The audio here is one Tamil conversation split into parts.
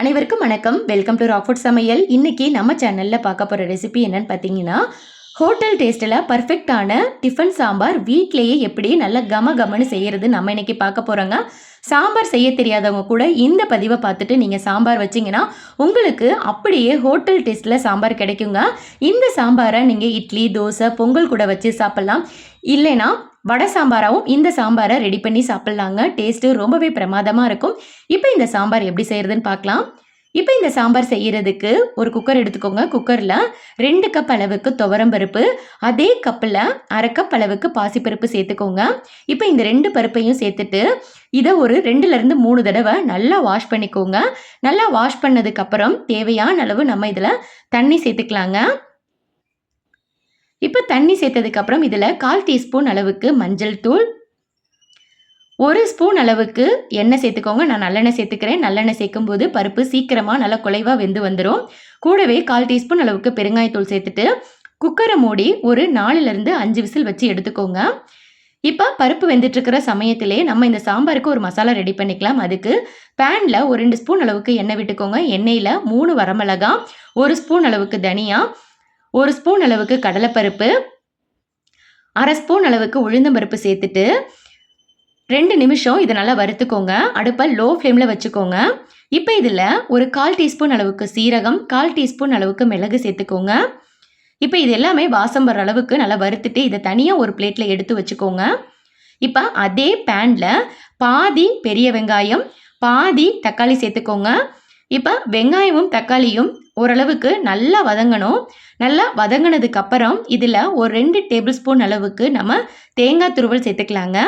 அனைவருக்கும் வணக்கம். வெல்கம் டு ராக்ஃபுட் சமையல். இன்றைக்கி நம்ம சேனலில் பார்க்க போகிற ரெசிபி என்னென்னு பார்த்தீங்கன்னா ஹோட்டல் டேஸ்ட்டில் பர்ஃபெக்டான டிஃபன் சாம்பார் வீட்லேயே எப்படி நல்ல கம கமன்னு செய்கிறது நம்ம இன்னைக்கு பார்க்க போகிறோங்க சாம்பார் செய்ய தெரியாதவங்க கூட இந்த பதிவை பார்த்துட்டு நீங்கள் சாம்பார் வச்சிங்கன்னா உங்களுக்கு அப்படியே ஹோட்டல் டேஸ்ட்டில் சாம்பார் கிடைக்குங்க. இந்த சாம்பாரை நீங்கள் இட்லி தோசை பொங்கல் கூட வச்சு சாப்பிட்லாம். இல்லைன்னா வடை சாம்பாராகவும் இந்த சாம்பாரை ரெடி பண்ணி சாப்பிட்லாங்க. டேஸ்ட்டு ரொம்பவே பிரமாதமாக இருக்கும். இப்போ இந்த சாம்பார் எப்படி செய்கிறதுன்னு பார்க்கலாம். இப்போ இந்த சாம்பார் செய்கிறதுக்கு ஒரு குக்கர் எடுத்துக்கோங்க. குக்கரில் ரெண்டு கப் அளவுக்கு துவரம்பருப்பு அதே கப்பில் அரை கப் அளவுக்கு பாசிப்பருப்பு சேர்த்துக்கோங்க. இப்போ இந்த ரெண்டு பருப்பையும் சேர்த்துட்டு இதை ஒரு ரெண்டுலேருந்து மூணு தடவை நல்லா வாஷ் பண்ணிக்கோங்க. நல்லா வாஷ் பண்ணதுக்கப்புறம் தேவையான அளவு நம்ம இதில் தண்ணி சேர்த்துக்கலாங்க. இப்போ தண்ணி சேர்த்ததுக்கப்புறம் இதில் கால் டீஸ்பூன் அளவுக்கு மஞ்சள் தூள். ஒரு ஸ்பூன் அளவுக்கு எண்ணெய் சேர்த்துக்கோங்க. நான் நல்லெண்ணெய் சேர்த்துக்கிறேன். நல்லெண்ணெய் சேர்க்கும்போது பருப்பு சீக்கிரமாக நல்லா குலைவாக வெந்து வந்துடும் கூடவே கால் டீஸ்பூன் அளவுக்கு பெருங்காயத்தூள் சேர்த்துட்டு குக்கரை மூடி ஒரு நாலுலேருந்து அஞ்சு விசில் வச்சு எடுத்துக்கோங்க. இப்போ பருப்பு வெந்துட்டுருக்கிற சமயத்திலே நம்ம இந்த சாம்பாருக்கு ஒரு மசாலா ரெடி பண்ணிக்கலாம். அதுக்கு பேனில் ஒரு ரெண்டு ஸ்பூன் அளவுக்கு எண்ணெய் விட்டுக்கோங்க. எண்ணெயில் மூணு வரமிளகா ஒரு ஸ்பூன் அளவுக்கு தனியா ஒரு ஸ்பூன் அளவுக்கு கடலைப்பருப்பு அரை ஸ்பூன் அளவுக்கு உளுந்தம்பருப்பு சேர்த்துட்டு ரெண்டு நிமிஷம் இதை நல்லா வறுத்துக்கோங்க. அடுப்பை லோ ஃப்ளேமில் வச்சுக்கோங்க. இப்போ இதில் ஒரு கால் டீஸ்பூன் அளவுக்கு சீரகம் கால் டீஸ்பூன் அளவுக்கு மிளகு சேர்த்துக்கோங்க. இப்போ இது எல்லாமே வாசம் வர அளவுக்கு நல்லா வறுத்துட்டு இதை தனியாக ஒரு பிளேட்டில் எடுத்து வச்சுக்கோங்க. இப்போ அதே பேனில் பாதி பெரிய வெங்காயம் பாதி தக்காளி சேர்த்துக்கோங்க. இப்போ வெங்காயமும் தக்காளியும் ஓரளவுக்கு நல்லா வதங்கணும். நல்லா வதங்கினதுக்கு அப்புறம் இதில் ஒரு ரெண்டு டேபிள் ஸ்பூன் அளவுக்கு நம்ம தேங்காய் துருவல் சேர்த்துக்கலாங்க.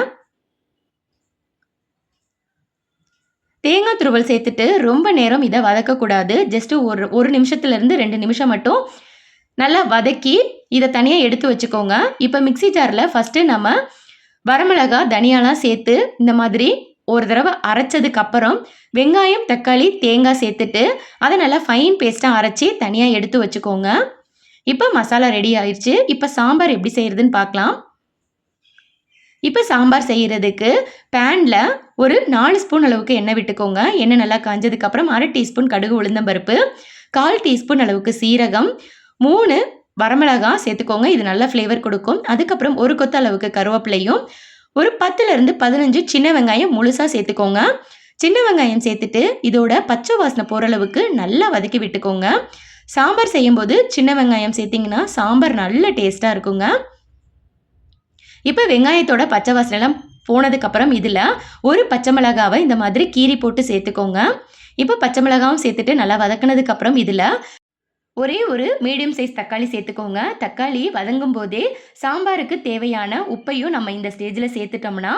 தேங்காய் துருவல் சேர்த்துட்டு ரொம்ப நேரம் இதை வதக்கக்கூடாது. ஜஸ்ட்டு ஒரு ஒரு நிமிஷத்துலேருந்து ரெண்டு நிமிஷம் மட்டும் நல்லா வதக்கி இதை தனியாக எடுத்து வச்சுக்கோங்க. இப்போ மிக்சி ஜாரில் ஃபஸ்ட்டு நம்ம வரமிளகா தனியாலாம் சேர்த்து இந்த மாதிரி ஒரு தடவை அரைச்சதுக்கு அப்புறம் வெங்காயம் தக்காளி தேங்காய் சேர்த்துட்டு அதை நல்லா ஃபைன் பேஸ்ட்டாக அரைச்சி தனியாக எடுத்து வச்சுக்கோங்க. இப்போ மசாலா ரெடி ஆயிடுச்சு இப்போ சாம்பார் எப்படி செய்கிறதுன்னு பார்க்கலாம். இப்போ சாம்பார் செய்கிறதுக்கு பேனில் ஒரு நாலு ஸ்பூன் அளவுக்கு எண்ணெய் விட்டுக்கோங்க. எண்ணெய் நல்லா காஞ்சதுக்கப்புறம் அரை டீஸ்பூன் கடுகு உளுந்தம்பருப்பு கால் டீஸ்பூன் அளவுக்கு சீரகம் மூணு வரமிளகா சேர்த்துக்கோங்க. இது நல்ல ஃப்ளேவர் கொடுக்கும். அதுக்கப்புறம் ஒரு கொத்த அளவுக்கு கருவேப்பிலையும் ஒரு பத்துலேருந்து பதினஞ்சு சின்ன வெங்காயம் முழுசாக சேர்த்துக்கோங்க. சின்ன வெங்காயம் சேர்த்துட்டு இதோட பச்சை வாசனை போகிற அளவுக்கு நல்லா வதக்கி விட்டுக்கோங்க. சாம்பார் செய்யும்போது சின்ன வெங்காயம் சேர்த்திங்கன்னா சாம்பார் நல்ல டேஸ்ட்டாக இருக்குங்க. இப்போ வெங்காயத்தோட பச்சை வாசனைலாம் போனதுக்கப்புறம் இதில் ஒரு பச்சை மிளகாவை இந்த மாதிரி கீரி போட்டு சேர்த்துக்கோங்க. இப்போ பச்சை மிளகாவும் சேர்த்துட்டு நல்லா வதக்கினதுக்கப்புறம் இதில் ஒரே ஒரு மீடியம் சைஸ் தக்காளி சேர்த்துக்கோங்க. தக்காளி வதங்கும் போதே சாம்பாருக்கு தேவையான உப்பையும் நம்ம இந்த ஸ்டேஜில் சேர்த்துட்டோம்னா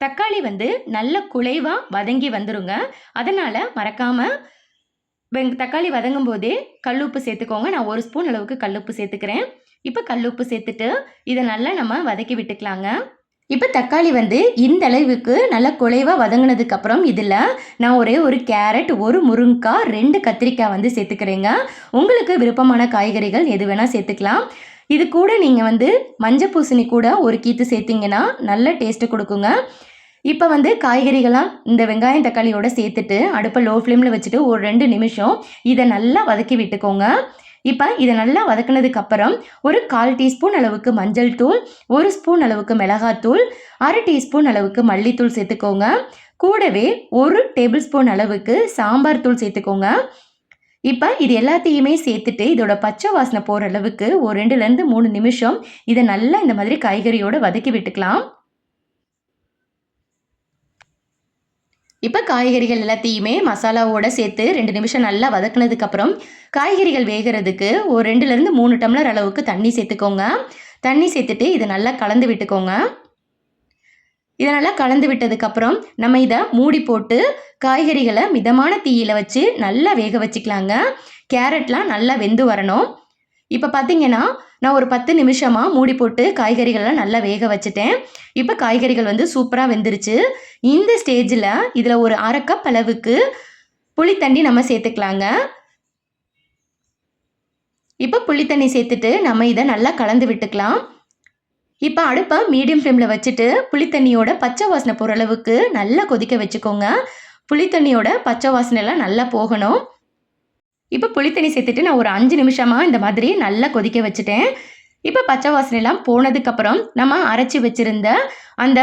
தக்காளி வந்து நல்ல குலைவாக வதங்கி வந்துருங்க. அதனால் மறக்காமல் வெங் தக்காளி வதங்கும் போதே கல்லுப்பு சேர்த்துக்கோங்க. நான் ஒரு ஸ்பூன் அளவுக்கு கல்லுப்பு சேர்த்துக்கிறேன். இப்போ கல்லுப்பு சேர்த்துட்டு இதை நல்லா நம்ம வதக்கி விட்டுக்கலாங்க. இப்போ தக்காளி வந்து இந்த அளவுக்கு நல்லா குலைவாக வதங்கினதுக்கப்புறம் இதில் நான் ஒரே ஒரு கேரட் ஒரு முருங்கைக்காய் ரெண்டு கத்திரிக்காய் வந்து சேர்த்துக்கிறேங்க. உங்களுக்கு விருப்பமான காய்கறிகள் எது வேணால் சேர்த்துக்கலாம். இது கூட நீங்கள் வந்து மஞ்சள் பூசணி கூட ஒரு கீத்து சேர்த்திங்கன்னா நல்ல டேஸ்ட்டு கொடுக்குங்க. இப்போ வந்து காய்கறிகளாம் இந்த வெங்காயம் தக்காளியோட சேர்த்துட்டு அடுப்பை லோ ஃப்ளேமில் வச்சுட்டு ஒரு ரெண்டு நிமிஷம் இதை நல்லா வதக்கி விட்டுக்கோங்க. இப்போ இதை நல்லா வதக்கினதுக்கு அப்புறம் ஒரு கால் டீஸ்பூன் அளவுக்கு மஞ்சள் தூள் ஒரு ஸ்பூன் அளவுக்கு மிளகாத்தூள் அரை டீஸ்பூன் அளவுக்கு மல்லித்தூள் சேர்த்துக்கோங்க. கூடவே ஒரு டேபிள் ஸ்பூன் அளவுக்கு சாம்பார் தூள் சேர்த்துக்கோங்க. இப்போ இது எல்லாத்தையுமே சேர்த்துட்டு இதோட பச்சை வாசனை போகிற அளவுக்கு ஒரு ரெண்டுலேருந்து மூணு நிமிஷம் இதை நல்லா இந்த மாதிரி காய்கறியோடு வதக்கி விட்டுக்கலாம். இப்போ காய்கறிகள் எல்லாத்தையுமே மசாலாவோட சேர்த்து ரெண்டு நிமிஷம் நல்லா வதக்குனதுக்கப்புறம் காய்கறிகள் வேகிறதுக்கு ஒரு ரெண்டுலேருந்து மூணு டம்ளர் அளவுக்கு தண்ணி சேர்த்துக்கோங்க. தண்ணி சேர்த்துட்டு இதை நல்லா கலந்து விட்டுக்கோங்க. இதை நல்லா கலந்து விட்டதுக்கப்புறம் நம்ம இதை மூடி போட்டு காய்கறிகளை மிதமான தீயில் வச்சு நல்லா வேக வச்சுக்கலாங்க. கேரட்லாம் நல்லா வெந்து வரணும். இப்போ பார்த்தீங்கன்னா நான் ஒரு பத்து நிமிஷமாக மூடி போட்டு காய்கறிகள்லாம் நல்லா வேக வச்சுட்டேன். இப்போ காய்கறிகள் வந்து சூப்பராக வெந்துருச்சு. இந்த ஸ்டேஜில் இதில் ஒரு அரை கப் அளவுக்கு புளித்தண்ணி நம்ம சேர்த்துக்கலாங்க. இப்போ புளித்தண்ணி சேர்த்துட்டு நம்ம இதை நல்லா கலந்து விட்டுக்கலாம். இப்போ அடுப்பை மீடியம் ஃப்ளேமில் வச்சுட்டு புளித்தண்ணியோட பச்சை வாசனை போகிற அளவுக்கு நல்லா கொதிக்க வச்சுக்கோங்க. புளித்தண்ணியோட பச்சை வாசனைலாம் நல்லா போகணும். இப்போ புளித்தண்ணி சேர்த்துட்டு நான் ஒரு அஞ்சு நிமிஷமாக இந்த மாதிரி நல்லா கொதிக்க வச்சுட்டேன். இப்போ பச்சை வாசனைலாம் போனதுக்கப்புறம் நம்ம அரைச்சி வச்சுருந்த அந்த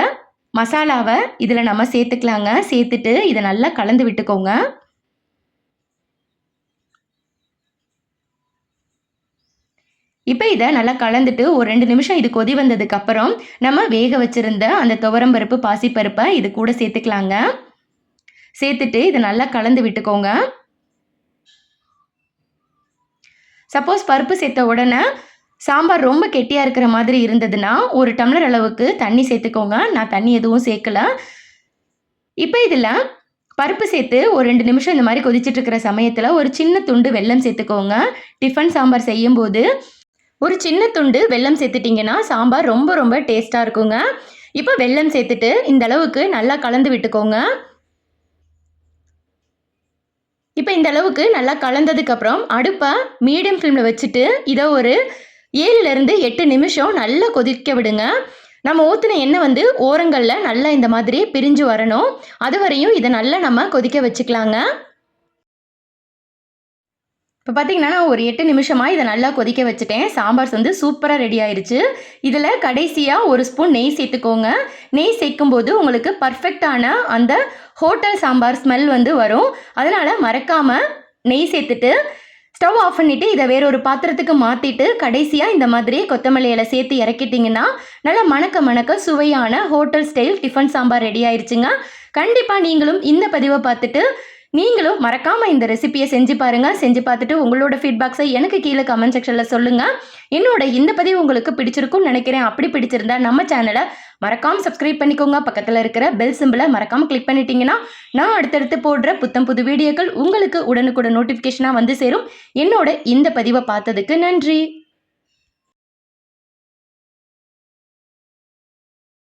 மசாலாவை இதில் நம்ம சேர்த்துக்கலாங்க. சேர்த்துட்டு இதை நல்லா கலந்து விட்டுக்கோங்க. இப்போ இதை நல்லா கலந்துட்டு ஒரு ரெண்டு நிமிஷம் இது கொதி வந்ததுக்கப்புறம் நம்ம வேக வச்சுருந்த அந்த துவரம்பருப்பு பாசிப்பருப்பை இது கூட சேர்த்துக்கலாங்க. சேர்த்துட்டு இதை நல்லா கலந்து விட்டுக்கோங்க. சப்போஸ் பருப்பு சேர்த்த உடனே சாம்பார் ரொம்ப கெட்டியாக இருக்கிற மாதிரி இருந்ததுன்னா ஒரு டம்ளர் அளவுக்கு தண்ணி சேர்த்துக்கோங்க. நான் தண்ணி எதுவும் சேர்க்கல. இப்போ இதில் பருப்பு சேர்த்து ஒரு ரெண்டு நிமிஷம் இந்த மாதிரி கொதிச்சிட்டு இருக்கிற சமயத்தில் ஒரு சின்ன துண்டு வெல்லம் சேர்த்துக்கோங்க. டிஃபன் சாம்பார் செய்யும்போது ஒரு சின்ன துண்டு வெல்லம் சேர்த்துட்டிங்கன்னா சாம்பார் ரொம்ப ரொம்ப டேஸ்ட்டாக இருக்குங்க. இப்போ வெல்லம் சேர்த்துட்டு இந்த அளவுக்கு நல்லா கலந்து விட்டுக்கோங்க. இப்போ இந்த அளவுக்கு நல்லா கலந்ததுக்கப்புறம் அடுப்பை மீடியம் ஃப்ளேமில் வச்சுட்டு இதை ஒரு ஏழுலேருந்து எட்டு நிமிஷம் நல்லா கொதிக்க விடுங்க. நம்ம ஊற்றின எண்ணெய் வந்து ஓரங்களில் நல்லா இந்த மாதிரி பிரிஞ்சு வரணும். அது வரையும் இதை நல்லா நம்ம கொதிக்க வச்சுக்கலாங்க. இப்போ பார்த்தீங்கன்னா நான் ஒரு எட்டு நிமிஷமாக இதை நல்லா கொதிக்க வச்சுட்டேன். சாம்பார் வந்து சூப்பராக ரெடி ஆயிடுச்சு இதில் கடைசியாக ஒரு ஸ்பூன் நெய் சேர்த்துக்கோங்க. நெய் சேர்க்கும்போது உங்களுக்கு பர்ஃபெக்டான அந்த ஹோட்டல் சாம்பார் ஸ்மெல் வந்து வரும். அதனால் மறக்காமல் நெய் சேர்த்துட்டு ஸ்டவ் ஆஃப் பண்ணிவிட்டு இதை வேற ஒரு பாத்திரத்துக்கு மாற்றிட்டு கடைசியாக இந்த மாதிரி கொத்தமல்லி இலை சேர்த்து இறக்கிட்டிங்கன்னா நல்லா மணக்க மணக்க சுவையான hotel style tiffin sambar ready ஆயிடுச்சுங்க கண்டிப்பாக நீங்களும் இந்த பதிவை பார்த்துட்டு நீங்களும் மறக்காமல் இந்த ரெசிபியை செஞ்சு பாருங்கள் செஞ்சு பார்த்துட்டு உங்களோட ஃபீட்பேக்ஸை எனக்கு கீழே கமெண்ட் செக்ஷனில் சொல்லுங்கள் என்னோட இந்த பதிவு உங்களுக்கு பிடிச்சிருக்கும்னு நினைக்கிறேன். அப்படி பிடிச்சிருந்தா நம்ம சேனலை மறக்காமல் சப்ஸ்கிரைப் பண்ணிக்கோங்க. பக்கத்தில் இருக்கிற பெல் சிம்பிளை மறக்காமல் கிளிக் பண்ணிட்டீங்கன்னா நான் அடுத்தடுத்து போடுற புத்தம் புது வீடியோக்கள் உங்களுக்கு உடனுக்குடன் நோட்டிஃபிகேஷனாக வந்து சேரும். என்னோட இந்த பதிவை பார்த்ததுக்கு நன்றி.